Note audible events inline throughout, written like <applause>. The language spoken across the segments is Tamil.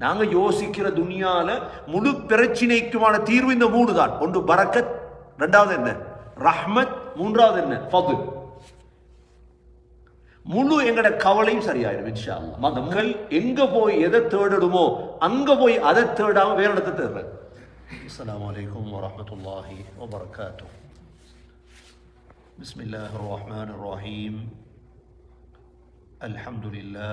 நாங்க யோசிக்கிற துனியால முழு பிரச்சினைக்குமான தீர்வு இந்த மூணு தான் ஒன்று பரக்கத் ரெண்டாவது என்ன ரஹ்மத் மூன்றாவது என்ன ஃபதுல் முழு எங்கட கவலையும் சரியாயிடும் இன்ஷா அல்லாஹ் மக்கள் எங்க போய் எதை தேடணுமோ அங்க போய் அதை தேடாம வேற இடத்தை தேடுற அஸ்ஸலாமு அலைக்கும் வரஹ்மத்துல்லாஹி வபரகாத்துஹு بسم الله الرحمن الرحيم الحمد لله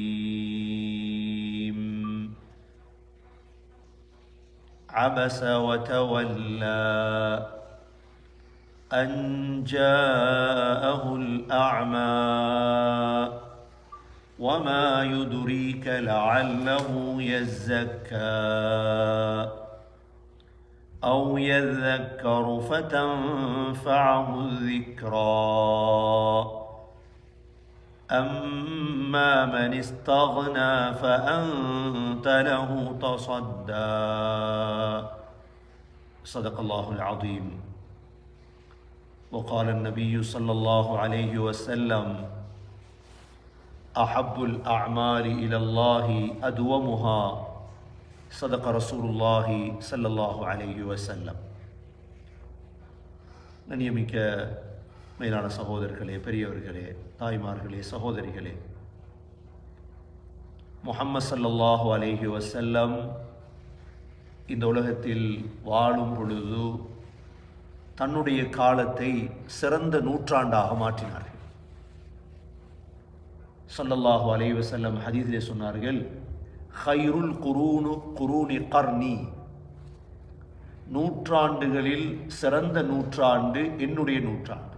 عبس وتولى أن جاءه الأعمى وما يدريك لعله يزكى أو يذكر فتنفعه الذكرى أما من استغنى فأنت له تصدى. صدق الله العظيم. وقال النبي صلى الله عليه وسلم أحب الأعمال إلى الله أدومها. صدق رسول الله صلى الله عليه وسلم. ننيمك மேலான சகோதரர்களே பெரியவர்களே தாய்மார்களே சகோதரிகளே. முஹம்மது சல்லாஹு அலேஹி வசல்லம் இந்த உலகத்தில் வாழும் பொழுது தன்னுடைய காலத்தை சிறந்த நூற்றாண்டாக மாற்றினார்கள். சல்லல்லாஹு அலைஹி வசல்லம் ஹதீஸிலே சொன்னார்கள் ஹைருல் குரூனு குரூனி கர்னி. நூற்றாண்டுகளில் சிறந்த நூற்றாண்டு என்னுடைய நூற்றாண்டு.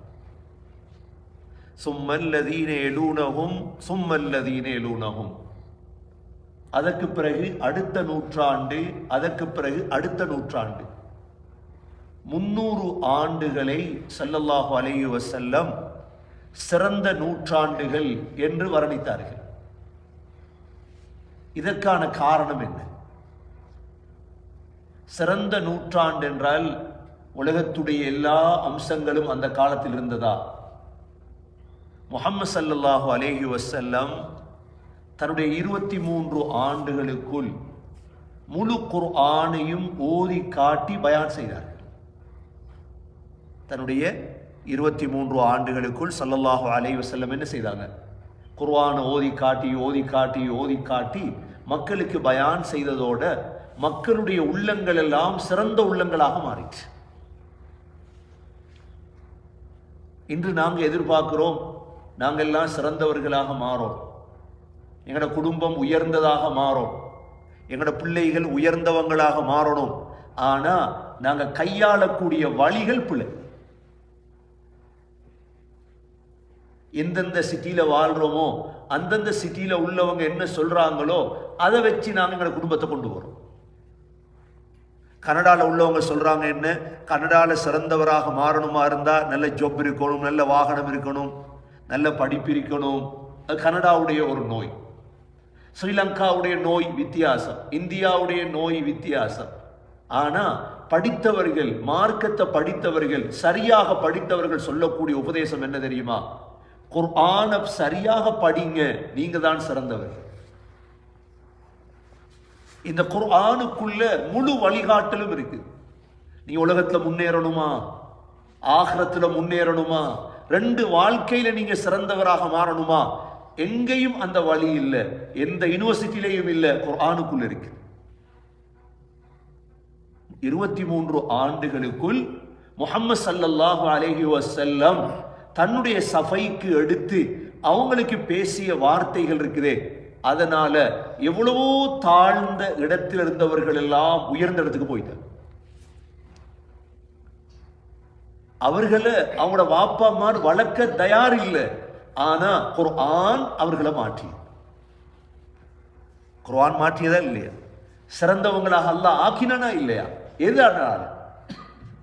சும்மல்லதீன எழுனகும் சும்மல்லதீன எழுனகும் அதற்கு பிறகு அடுத்த நூற்றாண்டு அதற்கு பிறகு அடுத்த நூற்றாண்டு. முன்னூறு ஆண்டுகளை ஸல்லல்லாஹு அலையுவ செல்லம் சிறந்த நூற்றாண்டுகள் என்று வர்ணித்தார்கள். இதற்கான காரணம் என்ன? சிறந்த நூற்றாண்டு என்றால் உலகத்துடைய எல்லா அம்சங்களும் அந்த காலத்தில் இருந்ததா? முகமது ஸல்லல்லாஹு அலேஹி வசல்லம் தன்னுடைய இருபத்தி மூன்று ஆண்டுகளுக்குள் முழு குர்ஆனையும் ஓதி காட்டி பயான் செய்தார். தன்னுடைய இருபத்தி மூன்று ஆண்டுகளுக்குள் சல்லல்லாஹு அலை வசல்லம் என்ன செய்தாங்க? குர்ஆனை ஓதி காட்டி ஓதி காட்டி ஓதி காட்டி மக்களுக்கு பயான் செய்ததோட மக்களுடைய உள்ளங்கள் எல்லாம் சிறந்த உள்ளங்களாக மாறிச்சு இன்று நாங்கள் எதிர்பார்க்கிறோம் நாங்கள் எல்லாம் சிறந்தவர்களாக மாறோம். எங்களோட குடும்பம் உயர்ந்ததாக மாறும். எங்களோட பிள்ளைகள் உயர்ந்தவங்களாக மாறணும். ஆனால் நாங்கள் கையாளக்கூடிய வழிகள் பிள்ளை எந்தெந்த சிட்டியில் வாழ்கிறோமோ அந்தந்த சிட்டியில் உள்ளவங்க என்ன சொல்கிறாங்களோ அதை வச்சு நாங்கள் எங்களோட குடும்பத்தை கொண்டு வரோம். கனடாவில் உள்ளவங்க சொல்கிறாங்க என்ன? கனடாவில் சிறந்தவராக மாறணுமா இருந்தால் நல்ல ஜொப் இருக்கணும் நல்ல வாகனம் இருக்கணும் நல்ல படிப்பிருக்கணும். கனடாவுடைய ஒரு நோய். ஸ்ரீலங்காவுடைய நோய் வித்தியாசம். இந்தியாவுடைய நோய் வித்தியாசம். ஆனால் படித்தவர்கள் மார்க்கத்தை படித்தவர்கள் சரியாக படித்தவர்கள் சொல்லக்கூடிய உபதேசம் என்ன தெரியுமா? குர்ஆன சரியாக படிங்க நீங்க தான் சிறந்தவர்கள் இந்த குர்ஆனுக்குள்ள முழு வழிகாட்டலும் இருக்கு. நீ உலகத்துல முன்னேறணுமா? ஆகிரத்துல முன்னேறணுமா? ரெண்டு வாழ்க்கையில நீங்க சிறந்தவராக மாறணுமா? எங்கேயும் அந்த வழி இல்லை. எந்த யூனிவர்சிட்டியிலையும் இல்லை. ஆணுக்குள் இருக்கு. இருபத்தி மூன்று ஆண்டுகளுக்குள் முகமது ஸல்லல்லாஹு அலஹி வசல்லம் தன்னுடைய சபைக்கு எடுத்து அவங்களுக்கு பேசிய வார்த்தைகள் இருக்குதே. அதனால எவ்வளவோ தாழ்ந்த இடத்தில் இருந்தவர்கள் எல்லாம் உயர்ந்த இடத்துக்கு போயிட்டாங்க. அவர்களை அவங்களோட வாப்பா வாப்பாமார் வளர்க்க தயார் இல்லை. ஆனா குர்ஆன் அவர்களை மாற்றி. குர்ஆன் மாற்றியதா இல்லையா? சிறந்தவங்களாக அல்லாஹ் ஆக்கினானா இல்லையா? எது ஆனாலும்.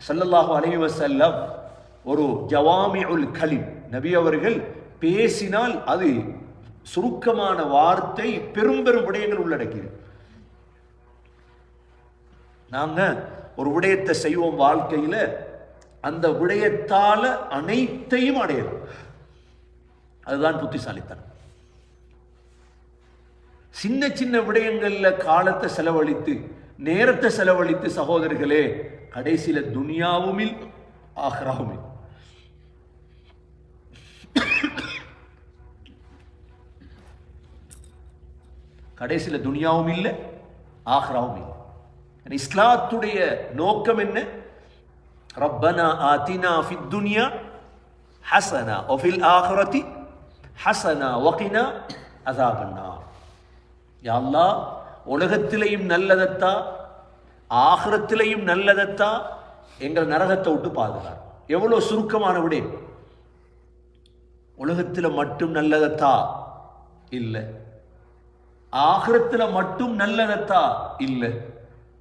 சல்லல்லாஹு அலைஹி வஸல்லம் ஒரு ஜவாமி உல் கலிம். நபி அவர்கள் பேசினால் அது சுருக்கமான வார்த்தை பெரும் பெரும் விடயங்கள் உள்ளடக்கியது. நாங்க ஒரு விடயத்தை செய்வோம் வாழ்க்கையில அந்த விடயத்தால் அனைத்தையும் அடையலாம் அதுதான் புத்திசாலித்தனம். சின்ன சின்ன விடயங்களில் காலத்தை செலவழித்து நேரத்தை செலவழித்து சகோதரர்களே கடைசியில் துனியாவுமில் ஆஹ்ராவுமில் கடைசியில் துனியாவும் இல்லை ஆஹ்ராவும் இல்லை. இஸ்லாத்துடைய நோக்கம் என்ன? ரப்பனா ஆத்தினா ஃபித் துனியா ஹசனா ஒஃபில் ஆஹ்ரதி ஹசனா ஒகினா அசாபன்னா பண்ணா அல்லாஹ் உலகத்திலையும் நல்லதத்தா ஆகிரத்திலையும் நல்லதத்தா எங்கள் நரகத்தை விட்டு பாதுகார். எவ்வளோ சுருக்கமான விடே. உலகத்தில் மட்டும் நல்லதத்தா? இல்லை. ஆகிரத்தில் மட்டும் நல்லதத்தா? இல்லை.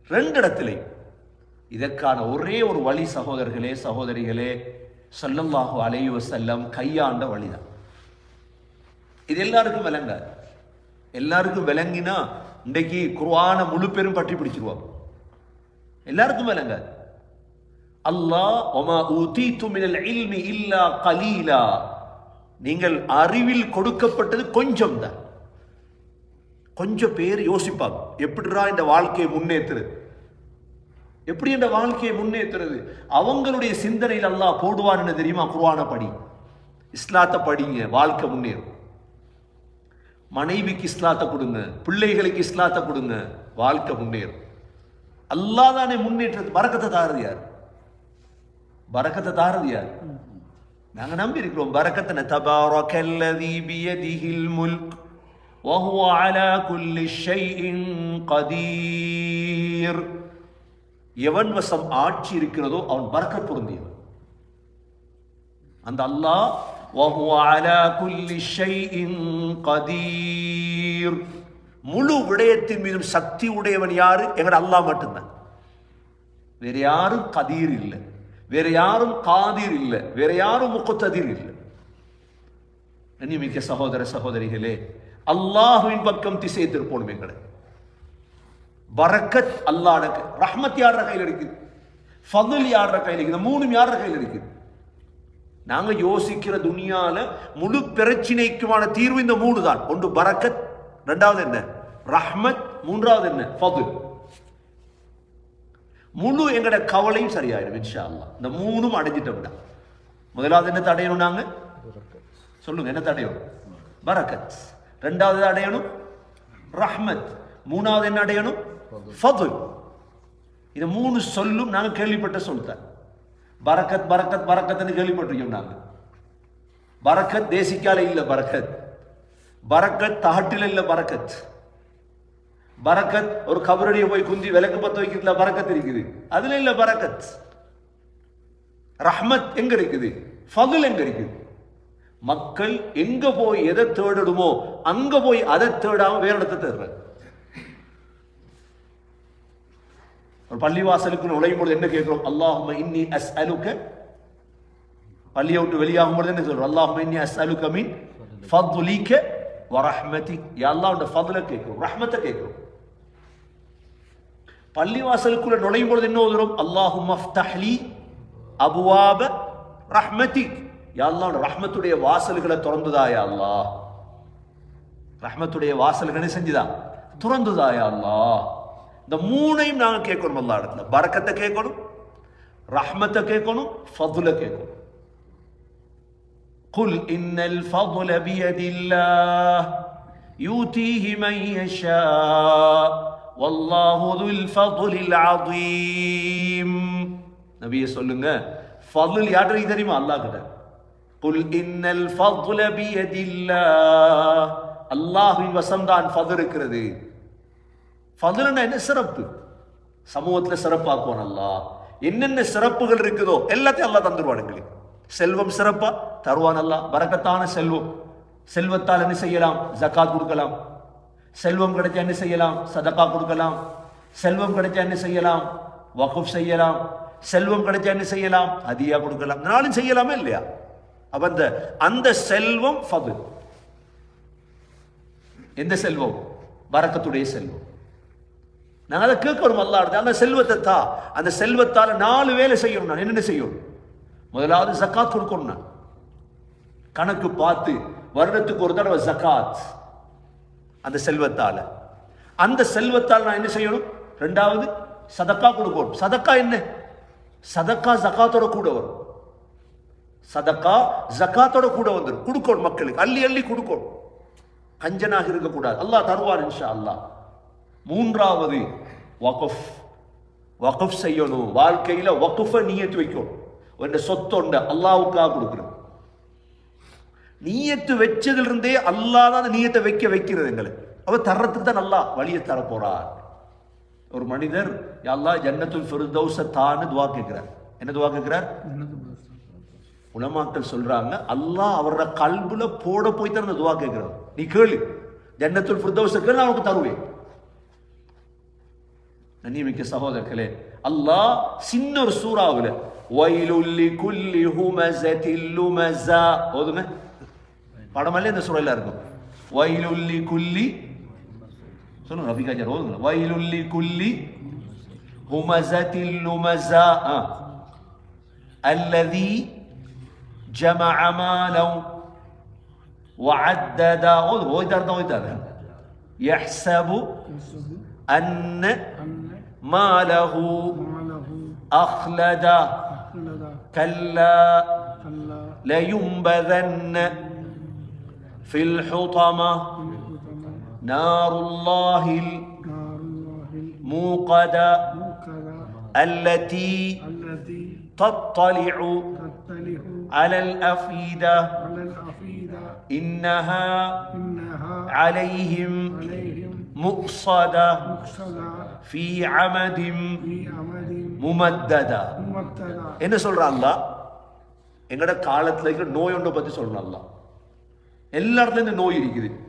ரெண்டு இடத்துலையும். இதற்கான ஒரே ஒரு வழி சகோதரர்களே சகோதரிகளே ஸல்லல்லாஹு அலையுவ செல்லம் கையாண்ட வழிதான். இது எல்லாருக்கும் விளங்க. எல்லாருக்கும் விளங்கினா இன்றைக்கு குர்ஆனை முழு பெரும் பற்றி பிடிச்சிருவாங்க. எல்லாருக்கும் விளங்க. அல்லாஹ் ஒமா ஊதீது மினல் இல்மி இல்லா கலீலா. நீங்கள் அறிவில் கொடுக்கப்பட்டது கொஞ்சம் தான். கொஞ்சம் பேர் யோசிப்பாங்க. எப்படிடா இந்த வாழ்க்கையை முன்னேற்றுறது எப்படி இந்த வாழ்க்கையை முன்னேற்றுறது அவங்களுடைய சிந்தனையில் அல்லாஹ் போடுவான்னு தெரியுமா குர்ஆனை படி இஸ்லாத்தை படிங்க வாழ்க்கை முன்னேறும் மனைவிக்கு இஸ்லாத்தை கொடுங்க பிள்ளைகளுக்கு இஸ்லாத்தை கொடுங்க வாழ்க்கை முன்னேறும் அல்லாஹ் தானே முன்னேற்றது பறக்கத்தை தாரது யார் பறக்கத்தை தாரது யார் நாங்க நம்பி இருக்கிறோம் பறக்கத்தன தபாரக்கல்லதி பியதிஹில் முல்க் وهو على كل شيء قدير எவன் வசம் ஆட்சி இருக்கிறதோ அவன் பறக்க பொருந்தியவன் அந்த அல்லாஹ் முழு விடயத்தின் மீதும் சக்தி உடையவன் யாரு? எங்கட அல்லாஹ் மட்டும்தான். வேற யாரும் கதீர் இல்லை. வேற யாரும் காதீர் இல்லை. வேற யாரும் முக்குத்ததீர் இல்லை. கண்ணியமிக்க சகோதர சகோதரிகளே அல்லாஹுவின் பக்கம் திசை திருப்போம் எங்களை. பரக்கத் அல்லாஹ்வுக்கு ரஹ்மத் யாடுற கையில் இருக்குது? ஃபதுல் யாடுற கையில் இருக்குது? மூணும் யாடுற கையில் இருக்குது? நாங்க யோசிக்கிற துனியால முழு பிரச்சினைக்குமான தீர்வு இந்த மூணு தான் ஒன்று பரக்கத் ரெண்டாவது என்ன? ரஹ்மத் மூன்றாவது என்ன? ஃபதுல். முழு எங்கட கவலையும் சரியாயிடும் இன்ஷா அல்லாஹ் இந்த மூணும் அடைஞ்சிட்டோம்னா முதலாவது என்ன தடையணும் நாங்க? சொல்லுங்க என்ன தடையணும்? பரக்கத் ரெண்டாவது அடையணும்? ரஹ்மத். மூணாவது என்ன அடையணும்? ஃபதுல் இது மூணு சொல்லும் நாங்கள் கேள்விப்பட்ட சொல்லுதான் பரக்கத் பரக்கத் பரக்கத்னு கேள்விப்பட்டிருக்கோம் நாங்கள் பரக்கத் தேசிக்கால இல்லை பரக்கத். பரக்கத் தகட்டில் இல்லை பரக்கத். பரக்கத் ஒரு கபரடியை போய் குந்தி விளக்கு பற்ற வைக்கிறதுல பரக்கத் இருக்குது. அதுல இல்லை பரக்கத். ரஹ்மத் எங்க இருக்குது? ஃபதுல் எங்க இருக்குது? மக்கள் எங்க போய் எதை தேடணுமோ அங்க போய் அதை தேடாம வேற இடத்தை தேடுறாங்க. ஒரு பள்ளிவாசலுக்கு நுழையும் பொழுது என்ன கேட்கிறோம்? அல்லாஹும இன்னி அஸ் அலுக்க பள்ளியை விட்டு வெளியாகும் பொழுது என்ன சொல்றோம்? அல்லாஹும இன்னி அஸ் அலுக்க மீன் ஃபதுலிக்க வரஹ்மதி. யா அல்லாஹ் ஃபதுல கேட்கிறோம் ரஹ்மத்தை கேட்கிறோம். பள்ளிவாசலுக்குள்ள நுழையும் பொழுது என்ன ஓதுறோம் அல்லாஹும் அஃப்தஹ்லி அபுவாப ரஹ்மதிக் யா ரஹ்மத்துடைய வாசல்களை திறந்துதா யா அல்லாஹ்? ரஹ்மத்துடைய வாசல்களை செஞ்சுதா? திறந்துதா யா அல்லாஹ்? இந்த மூணையும் நாங்கள் கேட்கணும் எல்லா இடத்துல. பறக்கத்தை கேட்கணும் ரஹ்மத்தை கேட்கணும் ஃபதுல கேட்கணும். قل إن الفضل بيد الله يؤتيه من يشاء والله ذو الفضل العظيم நபியே சொல்லுங்க ஃபதுல் யாருக்கு தெரியுமா? அல்லாஹ் கிட்ட. குல் இன்னல் ஃபதுல பியதில்லா அல்லாஹ்வின் வசம்தான் ஃபது இருக்கிறது. ஃபதுலுன்னா என்ன சிறப்பு. சமூகத்தில் சிறப்பாக்குவான் நல்லா என்னென்ன சிறப்புகள் இருக்குதோ எல்லாத்தையும் அல்லாஹ் தந்துடுவான் எங்களுக்கு. செல்வம் சிறப்பா தருவான் அல்லாஹ். பரக்கத்தான செல்வம். செல்வத்தால் என்ன செய்யலாம்? ஜக்காத் கொடுக்கலாம். செல்வம் கிடைச்சா என்ன செய்யலாம்? சதக்கா கொடுக்கலாம். செல்வம் கிடைச்சா என்ன செய்யலாம்? வகுப் செய்யலாம். செல்வம் கிடைச்சா என்ன செய்யலாம்? அதிகா கொடுக்கலாம். நாளும் செய்யலாமே இல்லையா? அப்ப அந்த அந்த செல்வம் ஃபது. எந்த செல்வம்? வரக்கத்துடைய செல்வம். நாங்கள் அதை கேட்கணும் அல்லாஹ் அந்த செல்வத்தை தா. அந்த செல்வத்தால் நாலு வேலை செய்யணும் நான். என்னென்ன செய்யணும்? முதலாவது ஜக்காத் கொடுக்கணும் நான். கணக்கு பார்த்து வருடத்துக்கு ஒரு தடவை ஜக்காத். அந்த செல்வத்தால். அந்த செல்வத்தால் நான் என்ன செய்யணும்? ரெண்டாவது சதக்கா கொடுக்கணும். சதக்கா என்ன? சதக்கா ஜக்காத்தோட கூட வரும். சதக்கா ஜக்காத்தோட கூட வந்துடும் கொடுக்கணும் மக்களுக்கு. அள்ளி அள்ளி கொடுக்கணும். கஞ்சனாக இருக்கக்கூடாது. அல்லாஹ் தருவார் இன்ஷா அல்லாஹ். மூன்றாவது வகுஃப். வகுஃப் செய்யணும். வாழ்க்கையில வகுஃபை நீயத்து வைக்கணும் உன்ட சொத்தொண்ட அல்லாவுக்காக கொடுக்கணும் நீயத்து வச்சதிலிருந்தே அல்லாஹ் தான் அந்த நீயத்தை வைக்க வைக்கிறது எங்களை. அவ தர்றதுக்கு தான் நல்லா வழியை தர போறார். ஒரு மனிதர் எல்லா அல்லாஹ் ஜன்னத்துல் ஃபிர்தௌஸ தான்னு துவா கேட்கிறார். என்ன துவா கேட்கிறார்? உலமாக்கள் சொல்றாங்க அல்லாஹ் அவரோட கல்புல போட போய் தான் அந்த துவா கேட்கிறார். நீ கேளு. ஜன்னத்துல் ஃபிர்தௌஸ கேளு நான் உனக்கு தருவேன். நன்னிமிக்க சகோதரர்களே அல்லாஹ் சின்ன ஒரு சூறாவுல வயலுல்லி குல்லி ஹுமஸத்தில் லுமஸா ஓதுங்க படமல்ல இந்த சூறையில இருக்கும் வயலுல்லி குல்லி சொல்லுங்க ரபிகாஜர் ஓதுங்க வயலுல்லி குல்லி ஹுமஸத்தில் லுமஸா الذي جمع مالا وعدد ويدر ويدر يحسب أن ماله أخلد. كلا لينبذن في الحطمة. نار الله الموقدة التي تطلع على الأفئدة. إنها عليهم مؤصدة. ஃபி என்ன சொல்றான் அல்லா எங்கட காலத்துல இருக்கிற நோய் ஒன்றை பத்தி சொல்றான் அல்லா எல்லா இடத்துல நோய் இருக்குது.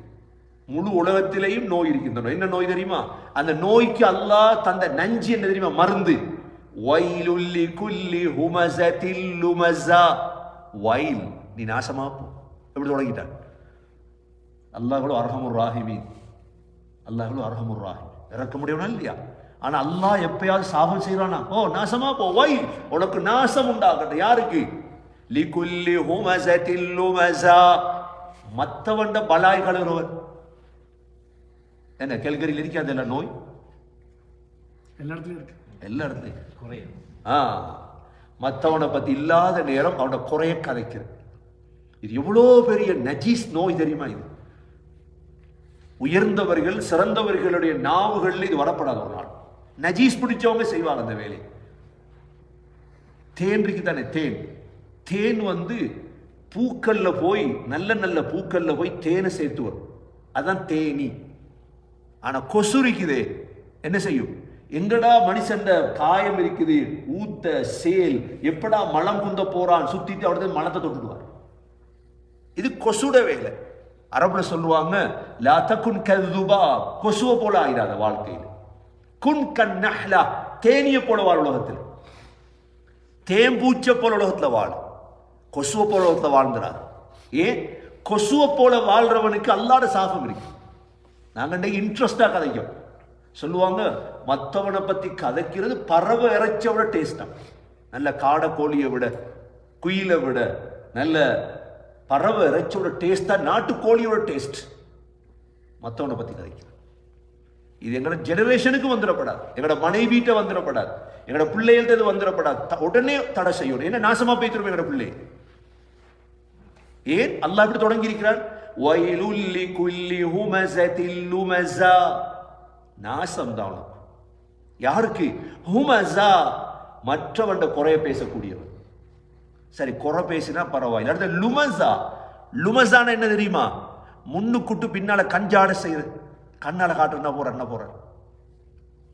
முழு உலகத்திலேயும் நோய் இருக்கின்றன என்ன நோய் தெரியுமா? அந்த நோய்க்கு அல்லாஹ் தந்த நஞ்சு என்ன தெரியுமா? மருந்து. வயலுள்ளி குல்லி ஹுமசத்தில் வயல். நீ நாசமா போ. எப்படி தொடங்கிட்டான்? அல்லாஹ் கூட அர்ஹமுர் ராஹிமீன். அல்லாஹ் அர்ஹமுர் ராஹிம். இறக்க முடியும்னா இல்லையா? ஆனா அல்லாஹ் எப்பயாவது சாபம் செய்யறானா ஓ நாசமா போ வை உனக்கு நாசம் உண்டாகட்டும். யாருக்கு? லிகுல்லி ஹுமஸத்தில் லுமஸா. மத்தவண்ட பலாய் கழுகிறவன் என்ன கேள்கரியில் இருக்காது எல்லாம் நோய்? எல்லா இடத்துலயும் இருக்கு. எல்லா இடத்துலையும் ஆ மற்றவனை பத்தி இல்லாத நேரம் அவனோட குறைய கதைக்கிறது. இது எவ்வளோ பெரிய நஜீஸ் நோய் தெரியுமா இது? உயர்ந்தவர்கள் சிறந்தவர்களுடைய நாவுகள்ல இது வரப்படாத ஒரு நாள். நஜீஸ் பிடிச்சவங்க செய்வாங்க அந்த வேலையை. தேன் இருக்கு தானே. தேன் தேன் வந்து பூக்கள்ல போய் நல்ல நல்ல பூக்கள்ல போய் தேனை சேர்த்து வரும். அதான் தேனி. ஆனா கொசு இருக்குது என்ன செய்யும்? எங்கடா மனுஷன்ட காயம் இருக்குது ஊத்த சேல் எப்படா மலம் குந்த போறான் சுத்திட்டு அவரது மலத்தை தொட்டுடுவார். இது கொசுட வேலை. அரபுல சொல்லுவாங்க லா தகுன் கதுபா கொசுவை போல ஆயிடாத வாழ்க்கையில். குன் கண் நஹ்லா தேனிய போல வாழ் உலகத்தில். தேம்பூச்ச போல உலகத்துல வாழ். கொசுவை போல உலகத்துல வாழ்ந்துடா ஏன்? கொசுவை போல வாழ்றவனுக்கு அல்லாட சாபம் இருக்கு. நாங்கள் இன்ட்ரெஸ்டாக கதைக்கும் சொல்லுவாங்க மற்றவனை பத்தி கதைக்கிறது பறவை இறைச்ச விட டேஸ்டாக நல்ல காடை கோழியை விட குயிலை விட நல்ல பறவை இறைச்சியோட டேஸ்ட் தான் நாட்டுக்கோழியோட டேஸ்ட் மற்றவனை பற்றி கதைக்கிறது இது எங்களோட ஜெனரேஷனுக்கு வந்துடப்படாது. எங்களோட மனைவிட்ட வந்துடப்படாது. எங்களோட பிள்ளைகள்ட்ட இது வந்துடப்படாது. த- உடனே தடை செய்யணும். என்ன நாசமா போய்த்திரும் எங்களோட பிள்ளை? ஏன்? அல்லாஹ் இப்படி தொடங்கி இருக்கிறார் வயலுல்லி குல்லி ஹுமசத்தில் லுமசா நாசம் தான் யாருக்கு? ஹுமசா மற்றவண்ட குறைய பேசக்கூடியவன் சரி குறை பேசினா பரவாயில்ல. அடுத்த லுமசா லுமசான என்ன தெரியுமா? முன்னுக்குட்டு பின்னால கஞ்சாட செய்யுது கண்ணால காட்டுறா போற என்ன போற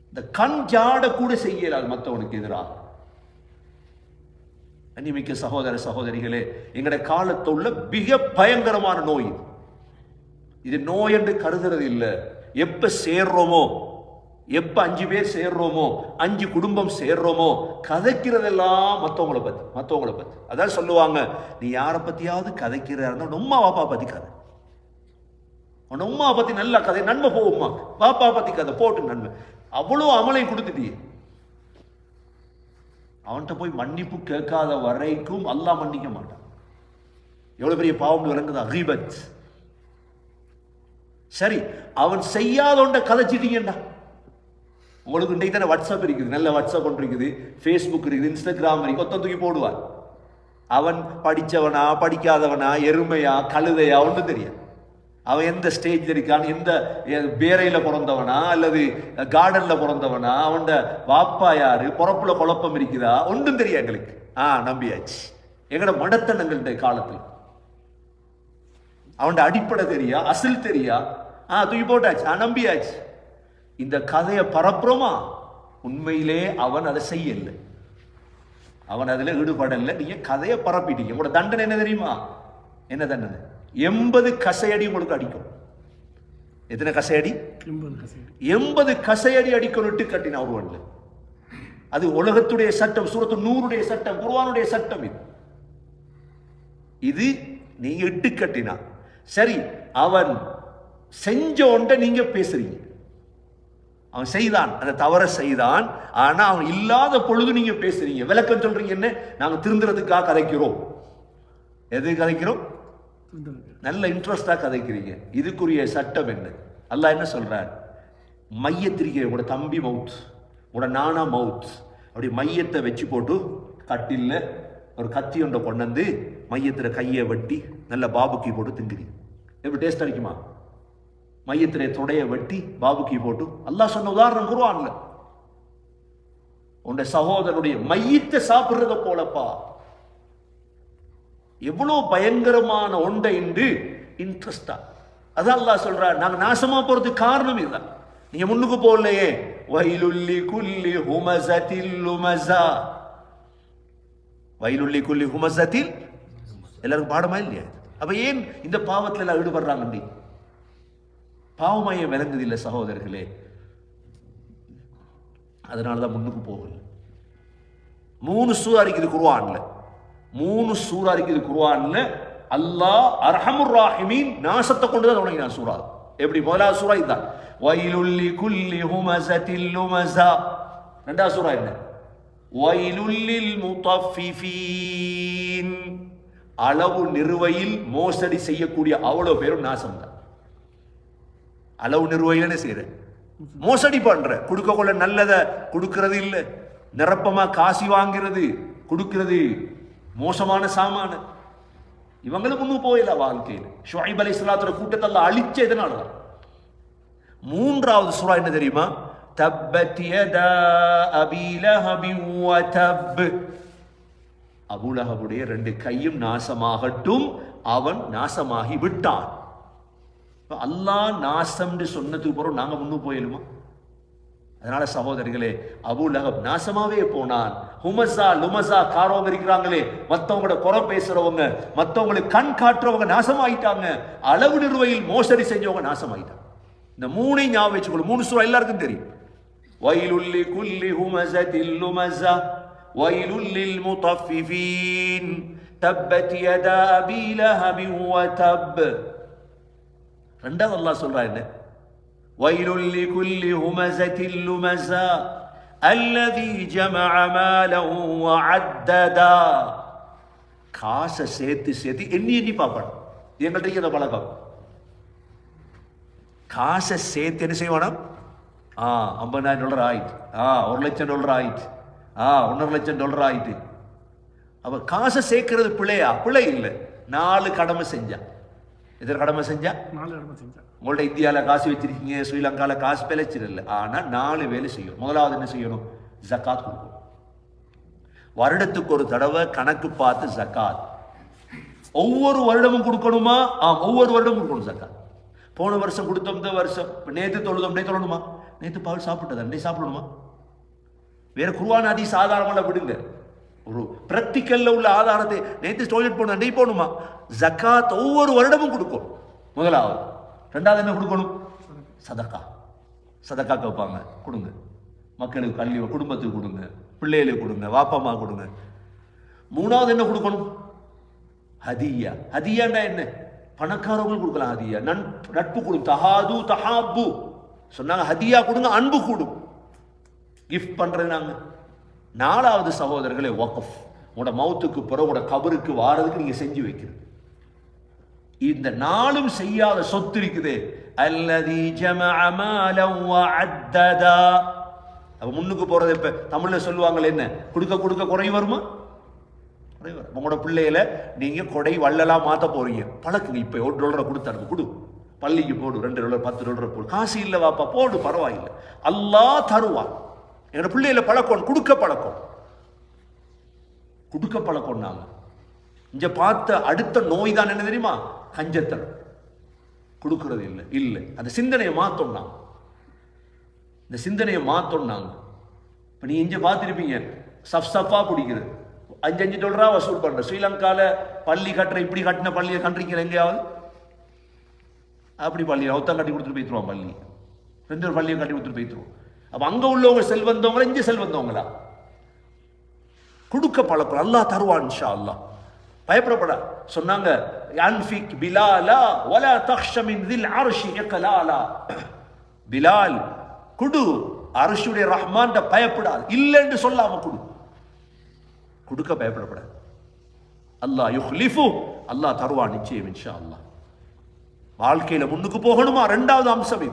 இந்த கண் ஜாட கூட செய்யலாது மற்றவனுக்கு எதிராக. அன்னிமிக்க சகோதர சகோதரிகளே எங்களுடைய காலத்துல உள்ள மிக பயங்கரமான நோய் இது. இது நோய் என்று கருதுறது இல்லை. எப்ப சேர்றோமோ எப்போ அஞ்சு பேர் சேர்றோமோ அஞ்சு குடும்பம் சேர்றோமோ கதைக்கிறதெல்லாம் மற்றவங்கள பற்றி மற்றவங்கள பற்றி அதான் சொல்லுவாங்க நீ யாரை பற்றியாவது கதைக்கிறா இருந்தால் உன் உம்மா வாப்பா பற்றி கதை. உன் உம்மா பத்தி நல்லா கதை நன்மை போ உம்மா. பாப்பா பற்றி கதை போட்டு நன்மை அவ்வளோ அமலையும் கொடுத்துட்டியே. அவன்கிட்ட போய் மன்னிப்பு கேட்காத வரைக்கும் அல்லாஹ் மன்னிக்க மாட்டான். எவ்வளவு பெரிய பாவம் விளங்குது? அகிபத் சரி அவன் செய்யாத ஒன்றை கதைச்சிட்டீங்கடா. உங்களுக்கு இன்றைக்கு தானே வாட்ஸ்அப் இருக்குது நல்ல வாட்ஸ்அப் ஒன்று இருக்குது ஃபேஸ்புக் இருக்குது இன்ஸ்டாகிராம் இருக்குது கொத்தம் தூக்கி போடுவான் அவன் படிச்சவனா படிக்காதவனா எருமையா கழுதையா ஒன்றும் தெரியாது. அவன் எந்த ஸ்டேஜில் இருக்கான் எந்த பேரையில் பிறந்தவனா அல்லது கார்டனில் பிறந்தவனா அவன் வாப்பா யார் பிறப்பில் குழப்பம் இருக்குதா ஒன்றும் தெரியும் எங்களுக்கு. ஆ நம்பியாச்சு. எங்களோட மடத்தனங்கள்ட காலத்தில். அவன் அடிப்படை தெரியா அசில் தெரியா? ஆ தூக்கி போட்டாச்சு. ஆ நம்பியாச்சு. இந்த கதையை பரப்புறோமா? உண்மையிலே அவன் அதை செய்யல. அவன் அதுல ஈடுபடல. நீங்க கதையை பரப்பிட்டீங்க. உங்களோட தண்டனை என்ன தெரியுமா? என்ன தண்டனை? எண்பது கசையடி உங்களுக்கு அடிக்கும். எத்தனை கசையடி? எண்பது கசையடி. கசையடி அடிக்கணுட்டு கட்டின ஒருவன்ல அது உலகத்துடைய சட்டம் சூரத்து நூறுடைய சட்டம் குர்ஆனுடைய சட்டம் இது. இது நீங்க இட்டு கட்டினா. சரி அவன் செஞ்ச ஒன்றை நீங்க பேசுறீங்க. அவன் செய்தான். அந்த தவற செய்தான். ஆனா அவன் இல்லாத பொழுது நீங்க பேசுறீங்க. விளக்கம் சொல்றீங்க என்ன? நாங்க திருந்துறதுக்காக கதைக்கிறோம். எது கதைக்கிறோம்? நல்ல இன்ட்ரெஸ்டா கதைக்கிறீங்க. இதுக்குரிய சட்டம் என்ன? அல்லாஹ் என்ன சொல்றார்? மையத்திரிக்கை உங்களோட தம்பி மவுத். உங்களோட நானா மவுத். அப்படி மையத்தை வச்சு போட்டு கட்டில்ல ஒரு கத்தி ஒன்றை கொண்டு வந்து மையத்துல கையை வெட்டி நல்ல பாபுக்கி போட்டு திங்குறீங்க எப்படி டேஸ்ட் அடிக்குமா? மையத்திலே தொடைய வெட்டி பாபுக்கி போட்டு அல்லாஹ் சொன்ன உதாரணம் குருவான்ல உன்னுடைய சகோதரனுடைய மையத்தை சாப்பிடுறத போலப்பா. எவ்வளவு பயங்கரமான ஒண்டை என்று இன்ட்ரெஸ்டா அதான் அல்லாஹ் சொல்றா நாங்க நாசமா போறதுக்கு காரணம் இதுதான். நீங்க முன்னுக்கு போகலையே. வயலுள்ளி குல்லி ஹுமசத்தில் ஹுமசா வயலுள்ளி குல்லி ஹுமசத்தில் எல்லாருக்கும் பாடமா இல்லையா? அப்ப ஏன் இந்த பாவத்துல எல்லாம் ஈடுபடுறாங்க பாவமாய விளங்குது இல்லை சகோதரர்களே. அதனால தான் முன்னுக்கு போகல. மூணு சூறா இருக்குது குர்ஆன்ல. மூணு சூறா இருக்குது குர்ஆன்ல. அல்லாஹ் அர்ஹமுர் ராஹிமீன் நாசத்தை கொண்டு தான் தொடங்கினான் சூறா எப்படி? முதலாவது சூறா இதுதான். வயலுல்லி குல்லி ஹுமசத்தில் லுமசா ரெண்டாவது சூறா என்ன? வயலுல்லில் முத்தஃபிஃபீன். அளவு நிறுவையில் மோசடி செய்யக்கூடிய அவ்வளோ பேரும் நாசம் தான் அளவு நிர்வகில என்ன செய்யற? மோசடி பண்ற. கொடுக்க கொள்ள நல்லதை கொடுக்கறது இல்ல. நிரப்பமா காசி வாங்கிறது கொடுக்கிறது மோசமான சாமான. இவங்களும் முன்னு போயில வாழ்க்கையில். ஷுஐப் அலி சலாத்துற கூட்டத்தெல்லாம் அழிச்ச இதனாலதான் மூன்றாவது சூறா என்ன தெரியுமா? தப்பத் யதா அபி லஹபி வ தப் அபுலஹபுடைய ரெண்டு கையும் நாசமாகட்டும். அவன் நாசமாகி விட்டான். இப்போ அல்லாஹ் நாசம்னு சொன்னதுக்கு பிறகு நாங்கள் முன்னும் போயிடுமா அதனால சகோதரிகளே அபு லஹப் நாசமாவே போனான். ஹுமசா லுமசா காரவங்க இருக்கிறாங்களே மற்றவங்களோட குறை பேசுறவங்க மற்றவங்களுக்கு கண் காட்டுறவங்க நாசமாயிட்டாங்க. அளவு நிறுவையில் மோசடி செஞ்சவங்க நாசமாயிட்டாங்க. இந்த மூணையும் ஞாபகம் வச்சுக்கணும் மூணு சூழல் எல்லாருக்கும் தெரியும். வயலுள்ளி குல்லி ஹுமசத்தில் லுமசா வயலுள்ளில் முத்தஃபிஃபீன். தப்பத் யதா அபி லஹபி வ தப். ரெண்டாவது அல்லாஹ் சொல்றா என்ன? வயலுல் லிகுல்லி ஹுமசத்தில் லுமசா அல்லதி ஜமஅ மாலஹு வஅத்ததா. காசை சேர்த்து சேர்த்து எண்ணி எண்ணி பார்ப்பான். எங்கள்கிட்ட அந்த பழக்கம். காசை சேர்த்து என்ன செய்வானா? ஆ ஐம்பதாயிரம் டாலர் ஆயிட்டு. ஆ ஒரு லட்சம் டாலர் ஆயிட்டு. ஆ ஒன்றரை லட்சம் டாலர் ஆயிட்டு. அப்போ காசை சேர்க்கறது பிள்ளையா பிள்ளை இல்லை. நாலு கடமை செஞ்சான் எத்தனை கடமை செஞ்சா? நாலு இடமா செஞ்சேன் உங்கள்ட்ட இந்தியாவில் காசு வச்சிருக்கீங்க ஸ்ரீலங்காவில் காசு பிழைச்சிடல. ஆனால் நாலு வேலை செய்யணும். முதலாவது என்ன செய்யணும்? ஜக்காத் கொடுக்கணும். வருடத்துக்கு ஒரு தடவை கணக்கு பார்த்து ஜக்காத். ஒவ்வொரு வருடமும் கொடுக்கணுமா? ஆம் ஒவ்வொரு வருடமும் கொடுக்கணும் ஜக்காத். போன வருஷம் கொடுத்தோம் இந்த வருஷம். நேத்து தொழுதோம் நேத்து தொழணுமா? நேத்து பால் சாப்பிட்டதா? அன்னை சாப்பிடணுமா? வேற குருவான அதி சாதாரணமாக விடுங்க. ஒரு பிராக்டிக்கல்ல உள்ள ஆதாரத்தை நேத்து டாய்லெட் போன அன்னை போகணுமா? ஜக்காத் ஒவ்வொரு வருடமும் கொடுக்கணும் முதலாவது. ரெண்டாவது என்ன கொடுக்கணும்? சதக்கா. சதக்கா கேட்பாங்க. கொடுங்க. மக்களுக்கு கல்வி குடும்பத்துக்கு கொடுங்க. பிள்ளைகளுக்கு கொடுங்க. வாப்பம்மா கொடுங்க. மூணாவது என்ன கொடுக்கணும்? ஹதியா. ஹதியாண்டா என்ன? பணக்காரவங்களுக்கு கொடுக்கலாம் ஹதியா. நன் நட்பு கொடுங்க தஹாது தஹாபு. சொன்னாங்க ஹதியா கொடுங்க அன்பு கூடும் கிஃப்ட் பண்ணுறது நாங்கள் நாலாவது சகோதரர்களே ஒக்கஃப் உங்களோட மௌத்துக்கு பிறகு உங்களோட கபருக்கு வாரதுக்கு நீங்கள் செஞ்சு வைக்கிறது இந்த நாளும் செய்யாத சொத்து இருக்குது. அல்லதி ஜமஅ மாலம் முன்னுக்கு போறது இப்ப தமிழ்ல சொல்லுவாங்களே என்ன? கொடுக்க கொடுக்க குறை வருமா? குறை வரும். உங்களோட பிள்ளையில நீங்க கொடை வள்ளலா மாத்த போறீங்க. பழக்குங்க. இப்ப ஒரு டாலரை கொடுத்து அனுப்பு. கொடு. பள்ளிக்கு போடு. ரெண்டு டாலர் பத்து டாலர் போடு. காசு இல்லை வாப்பா. போடு. பரவாயில்லை. அல்லா தருவான் என்னோட பிள்ளையில பழக்கம். கொடுக்க பழக்கம். கொடுக்க பழக்கம் நாங்க இங்க பார்த்த அடுத்த நோய் தான் என்ன தெரியுமா? அஞ்சத்தனம் கொடுக்கறது இல்லை. இல்லை. அந்த சிந்தனையை மாத்தோம் நாங்க. இந்த சிந்தனையை மாத்தோம் நாங்க. நீ இங்க பார்த்திருப்பீங்க. சஃப் சஃபாக பிடிக்கிறது அஞ்சு அஞ்சு டாலராக வசூல் பண்ற. ஸ்ரீலங்கால பள்ளி கட்டுற இப்படி கட்டின பள்ளியை கண்டிருக்கிற எங்கேயாவது? அப்படி பள்ளி ஒத்தம் கட்டி கொடுத்துட்டு போய்த்துருவான் பள்ளி. ரெண்டு ஒரு பள்ளியை கட்டி கொடுத்துட்டு போயிட்டுருவோம். அப்போ அங்க உள்ளவங்க செல்வந்தவங்களா இங்க செல்வந்தவங்களா? கொடுக்க பழக்கம். அல்லாஹ் தருவான் இன்ஷா அல்லாஹ். பயப்படப்பட. சொன்னாங்க அன்ஃபிக் பிலாலா வலா தக்ஷமின் தில் அர்ஷி இக்லாலா பிலால் குடு. அரிஷுடைய ரஹ்மான் பயப்படாது. இல்லைன்னு சொல்லாம குடு. கொடுக்க பயப்படப்படாது அல்லாஹ் யுஹ்லிஃபு. அல்லாஹ் தருவான் நிச்சயம் இன்ஷா அல்லாஹ் வாழ்க்கையில முன்னுக்கு போகணுமா? ரெண்டாவது அம்சம்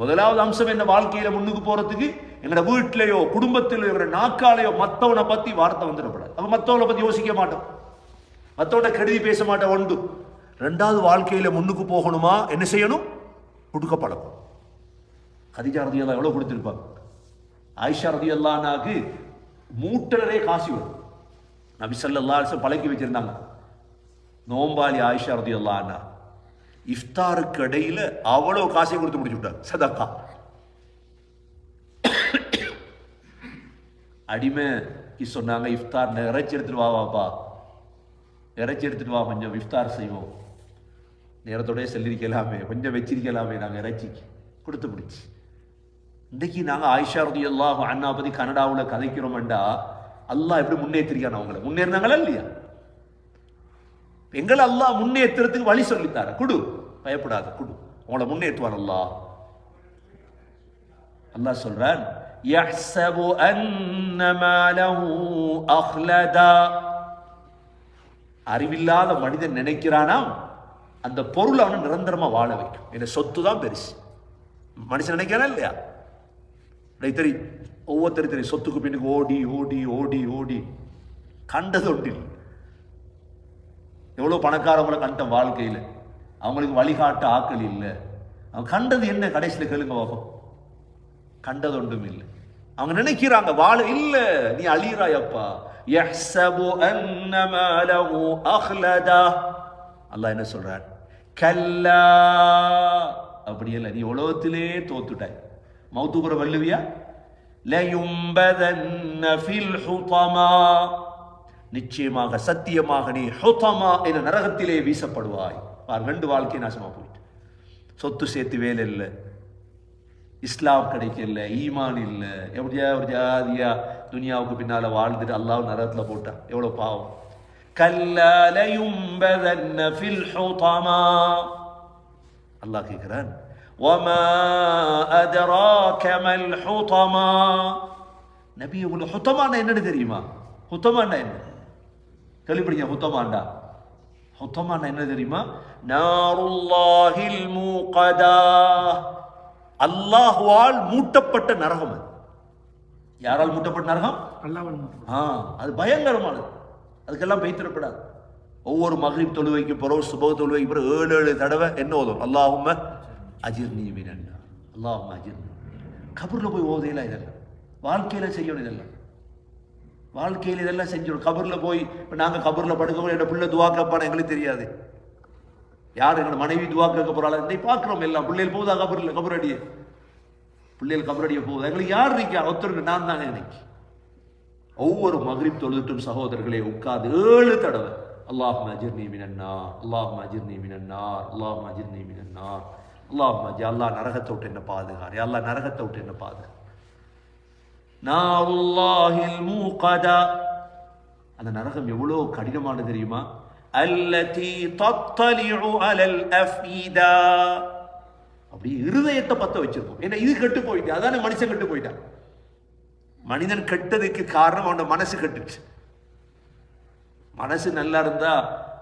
முதலாவது அம்சம் என்ன? வாழ்க்கையில முன்னுக்கு போறதுக்கு எங்களோட வீட்டிலேயோ குடும்பத்திலேயோ எங்களோட நாக்காலையோ மத்தவனை பத்தி வார்த்தை வந்துடப்படாது அப்ப மத்தவனை பத்தி யோசிக்க மாட்டோம். மத்தவனை கருதி பேச மாட்டேன் உண்டு ரெண்டாவது வாழ்க்கையில முன்னுக்கு போகணுமா? என்ன செய்யணும்? கொடுக்க பழக்கம். கதிஜா ரதி எல்லாம் எவ்வளவு ஆயிஷா ரதி அல்லானாக்கு மூட்டரே காசி வரும். நபிசல்லா ஸல்லல்லாஹு பழக்கி வச்சிருந்தாங்க. நோம்பாளி ஆயிஷா ரதி அல்லானா இஃப்தாருக்கு இடையில அவ்வளவு காசை கொடுத்து முடிச்சு விட்டாங்க சதக்கா. அடிமைக்கு சொன்னாங்க இஃப்தார் நிறைச்சி எடுத்துட்டு வா வாப்பா. இறைச்சி எடுத்துட்டு வா கொஞ்சம் இஃப்தார் செய்வோம் நேரத்தோடய சொல்லியிருக்கலாமே கொஞ்சம் வச்சிருக்கலாமே நாங்கள் இறைச்சிக்கு கொடுத்து பிடிச்சி இன்றைக்கு நாங்கள் ஆயிஷா ரதி அல்லாஹ் அண்ணா பத்தி கனடாவில் கதைக்கிறோம்டா அல்லாஹ் எப்படி முன்னேற்றிருக்கான் அவங்கள முன்னேறினாங்களா இல்லையா எங்களை அல்லாஹ் முன்னேற்றத்துக்கு வழி சொல்லித்தார குடு பயப்படாத குடு உங்களை முன்னேற்றுவான் அல்லாஹ் அல்லாஹ் சொல்றான் يحسب أن ماله أخلدا அறிவில்லாத மனிதன் நினைக்கிறானா அந்த பொருள் அவனை நிரந்தரமா வாழ வைக்கும். என்ன சொத்து தான் பெருசு. மனுஷன் நினைக்கிறானா இல்லையா? டேய் ஒவ்வொருத்தரி ஒவ்வொருத்தரும் தெரியும் சொத்துக்கு பின்னுக்கு ஓடி ஓடி ஓடி ஓடி. கண்டது ஒன்றில் எவ்வளோ பணக்காரவங்களை கண்ட வாழ்க்கையில். அவங்களுக்கு வழிகாட்ட ஆக்கள் இல்லை. அவன் கண்டது என்ன? கடைசியில் கேளுங்க பாப்போம். கண்டது ஒன்றும் இல்லை. அவங்க நினைக்கிறாங்க வாழ இல்லை நீ அழியிறாயப்பா. யஹ்சபு அன்ன மாலஹு அஹ்லதா அல்லாஹ் என்ன சொல்றார்? கல்லா. அப்படி இல்லை நீ உலகத்திலே தோத்துட்டாய். மௌத்துக்குற வள்ளுவியா லயும்பதன்ன ஃபில் ஹுதமா. நிச்சயமாக சத்தியமாக நீ ஹுதமா என நரகத்திலே வீசப்படுவாய். பார் ரெண்டு வாழ்க்கை நாசமா போயிட்டு. சொத்து சேர்த்து வேலை இல்லை. இஸ்லாம் கிடைக்கல ஈமான் இல்லை. எப்படியா ஒரு ஜாதியா துனியாவுக்கு பின்னால் வாழ்ந்துட்டு அல்லாவும் நரகத்தில் போட்டான் எவ்வளோ பாவம். அல்லாஹ் கேட்கிறான் நபி உங்களுக்கு ஹுத்தமாண்டா என்னன்னு தெரியுமா? ஹுத்தமாண்டா என்ன? கேள்விப்படுங்க ஹுத்தமாண்டா ஹுத்தமாண்டா என்ன தெரியுமா? நாருல்லாஹில் மூகதா. அல்லாஹுவால் மூட்டப்பட்ட நரகம் அது. யாரால் மூட்டப்பட்ட நரகம் ஆ அது பயங்கரமானது. அதுக்கெல்லாம் பெய்திடப்படாது ஒவ்வொரு மகரிப் தொழுவைக்கு பிறகு சுப தொழுவைக்கு பிறகு ஏழு ஏழு தடவை என்ன ஓதும்? அல்லாஹும்ம அஜிர் நீ மினன்னா அல்லாஹும்ம அஜிர் கபூரில் போய் ஓதையில இதெல்லாம். வாழ்க்கையில செய்யணும் இதெல்லாம். வாழ்க்கையில் இதெல்லாம் செஞ்சிடும். கபூரில் போய் இப்போ நாங்கள் கபூரில் படுக்கணும் என்னோட பிள்ளை துவா கேட்பான்னு எங்களுக்கு தெரியாது. யார் எங்களோட மனைவி துவா கேட்க போறாள்? இன்னைக்கு பார்க்குறோம் எல்லாம். பிள்ளைகள் போகுதா கபூரில்? கபூரடியே பிள்ளைகள் கபரடிய போகுது. எங்களுக்கு யார் இருக்கா ஒருத்தருக்கு நான் தாங்க இன்னைக்கு ஒவ்வொரு மகரிப் தொழுதுட்டும் சகோதரர்களே உட்கார்ந்து ஏழு தடவை அல்லாஹ் அஜிர்னி மினன்னா அல்லாஹ் அஜிர்னி மினன்னார் அல்லாஹ் அஜிர்னி மினன்னார் அல்லாஹ் மஜி அல்லாஹ் நரகத்தை விட்டு என்ன பாதுகார்? அல்லாஹ் நரகத்தை விட்டு என்ன பாதுகார்? நாருல்லாஹில் மூகதா. அந்த நரகம் எவ்வளோ கடினமானது தெரியுமா? அல்லதி தத்தலிஉ அலல் அஃபீதா. அப்படி இருதயத்தை பத்த வச்சிருப்போம். ஏன்னா இது கெட்டு போயிட்டா அதான மனுஷன் கெட்டு போயிட்டான் மனிதன் கெட்டதுக்கு காரணம் அவனோட மனசு கெட்டுச்சு. மனசு நல்லா இருந்தா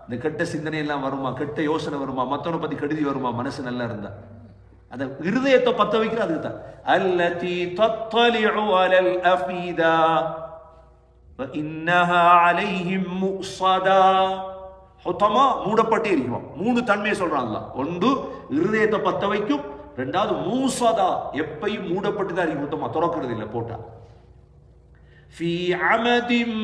இந்த கெட்ட சிந்தனை எல்லாம் வருமா? கெட்ட யோசனை வருமா? மத்தவனை பத்தி கெடுதி வருமா? மனசு நல்லா இருந்தா. அந்த இருதயத்தை பத்த வைக்கிற அதுக்கு தான் அல்லதி தத்தலிஉ அஃபீதா இன்னஹா அலைஹிம் முஸதா ஹொத்தமா மூடப்பட்டே இருக்குமா மூணு தன்மையை சொல்கிறாங்களா ஒன்று இருதயத்தை பத்த வைக்கும். ரெண்டாவது மூசதா எப்பையும் மூடப்பட்டு தான் இருக்கும் மொத்தமாக திறக்கிறது இல்லை போட்டா. அமதிம்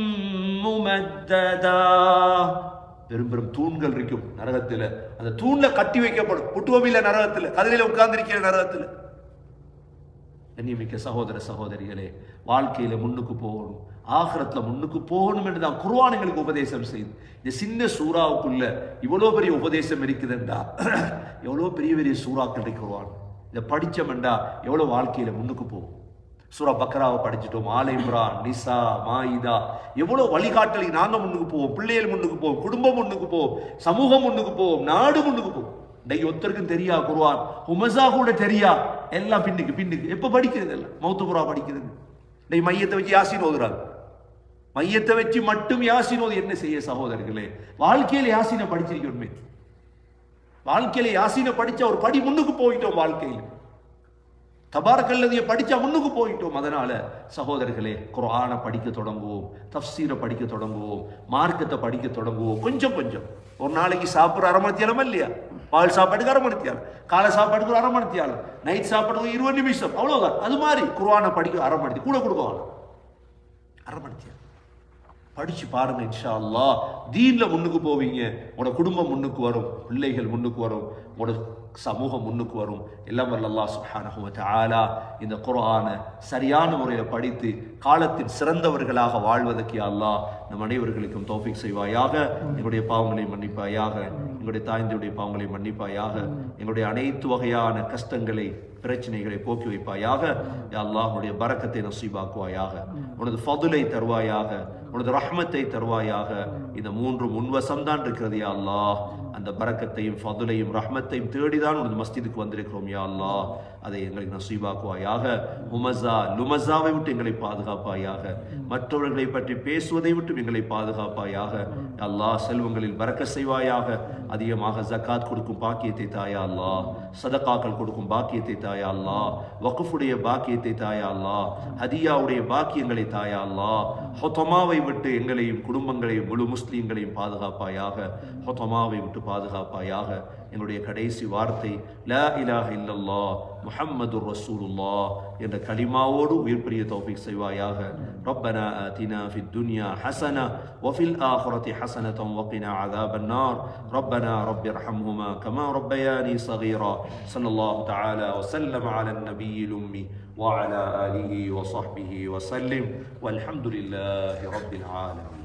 பெரும் பெரும் தூண்கள் இருக்கும் நரகத்தில். அந்த தூண்ல கட்டி வைக்கப்படும். புட்டுவமில்ல நரகத்தில். கதிரையில் உட்கார்ந்திருக்கிற நரகத்தில். கண்ணியமிக்க சகோதர சகோதரிகளே வாழ்க்கையில முன்னுக்கு போகணும். ஆகிரத்துல முன்னுக்கு போகணும் என்று தான் குர்ஆன் எங்களுக்கு உபதேசம் செய்யுது இந்த சின்ன சூறாவுக்குள்ள இவ்வளோ பெரிய உபதேசம் இருக்குதுண்டா? <clears throat> எவ்வளோ பெரிய பெரிய சூறாக்கள் இருக்கு இதை படிச்சோம்டா எவ்வளோ வாழ்க்கையில் முன்னுக்கு போகும்? சூரா பக்ராவை படிச்சிட்டோம் ஆலை நிசா மாயிதா. எவ்வளோ வழிகாட்டலை நாங்கள் முன்னுக்கு போவோம் பிள்ளைகள் முன்னுக்கு போவோம் குடும்பம் முன்னுக்கு போவோம் சமூகம் முன்னுக்கு போவோம் நாடு முன்னுக்கு போவோம். இன்றைக்கு ஒருத்தருக்கும் தெரியா குருவான் உமசா கூட தெரியா? எல்லாம் பின்னுக்கு பின்னுக்கு. எப்போ படிக்கிறது எல்லாம் மௌத்துபுரா படிக்கிறது. இன்றைக்கு மையத்தை வச்சு யாசின் ஓதுறாங்க. மையத்தை வச்சு மட்டும் யாசினோது என்ன செய்ய சகோதரர்களே? வாழ்க்கையில் யாசினை படிச்சிருக்கணுமே வாழ்க்கையில யாசினை படிச்சா ஒரு படி முன்னுக்கு போயிட்டோம் வாழ்க்கையில. தபாரக்கல்லதியை படிச்சா முன்னுக்கு போயிட்டோம். அதனால சகோதரர்களே குரானை படிக்க தொடங்குவோம் தப்சீரை படிக்க தொடங்குவோம் மார்க்கத்தை படிக்க தொடங்குவோம். கொஞ்சம் கொஞ்சம். ஒரு நாளைக்கு சாப்பிட்ற அரை மணித்தியாலம் இல்லையா? பால் சாப்பாட்டுக்கு அரை மணித்தியாலம் காலை சாப்பாட்டுக்கு ஒரு அரை மணித்தியாலம் நைட் சாப்பாட்டுக்கு இருபது நிமிஷம். அவ்வளவுதான். அது மாதிரி குரானை படிக்க அரை கூட கொடுக்கலாம் அரை மணித்தியாலம் படித்து பாருங்கள் இன்ஷா அல்லா தீனில் முன்னுக்கு போவீங்க. உங்களோட குடும்பம் முன்னுக்கு வரும். பிள்ளைகள் முன்னுக்கு வரும். உங்களோட சமூகம் முன்னுக்கு வரும். எல்லாம் வல்ல அல்லாஹ் ஆலா இந்த குர்ஆனை சரியான முறையில் படித்து காலத்தின் சிறந்தவர்களாக வாழ்வதற்கு அல்லா அல்லாஹ் நம் அனைவர்களுக்கும் தோஃபிக் செய்வாயாக. எங்களுடைய பாவங்களை மன்னிப்பாயாக. எங்களுடைய தாய்ந்தருடைய பாவங்களை மன்னிப்பாயாக. எங்களுடைய அனைத்து வகையான கஷ்டங்களை பிரச்சனைகளை போக்கி வைப்பாயாக. அல்லாஹுடைய பறக்கத்தை பரக்கத்தை நசீபாக்குவாயாக. உனது ஃபதுலை தருவாயாக. உனது ரஹ்மத்தை தருவாயாக. இந்த மூன்று முன்வசம் தான் இருக்கிறது யா அல்லாஹ். அந்த பரக்கத்தையும் ஃபதுலையும் ரஹ்மத்தையும் தேடிதான் உனது மஸ்திதுக்கு வந்திருக்கிறோம் யா அல்லாஹ். அதை எங்களுக்கு நசீபாக்குவாயாக. உமசா லுமசாவை விட்டு எங்களை பாதுகாப்பாயாக. மற்றவர்களை பற்றி பேசுவதை விட்டு எங்களை பாதுகாப்பாயாக. அல்லாஹ் செல்வங்களில் பறக்க செய்வாயாக. அதிகமாக ஜக்காத் கொடுக்கும் பாக்கியத்தை தாயா அல்லா சதக்காக்கள் கொடுக்கும் பாக்கியத்தை தாயா அல்லா வகுஃபுடைய பாக்கியத்தை தாயா அல்லா ஹதியாவுடைய பாக்கியங்களை தாயா அல்லா ஹொத்தமாவை விட்டு எங்களையும் குடும்பங்களையும் முழு முஸ்லீம்களையும் பாதுகாப்பாயாக. ஹொத்தமாவை விட்டு பாதுகாப்பாயாக. என்னுடைய கடைசி வார்த்தை லா இலாஹ இல்லல்லாஹ் முஹம்மதுர் ரசூலுல்லாஹ் என்ற கலிமாவோடு உயிர் பெரிய தௌஃபீக் செய்வாயாக ربنا آتنا في الدنيا حسنة وفي الآخرة حسنة وقنا عذاب النار ربنا رب ارحمهما كما ربياني صغيرا صلى الله تعالى وسلم على النبي الأمي وعلى آله وصحبه وسلم والحمد لله رب العالمين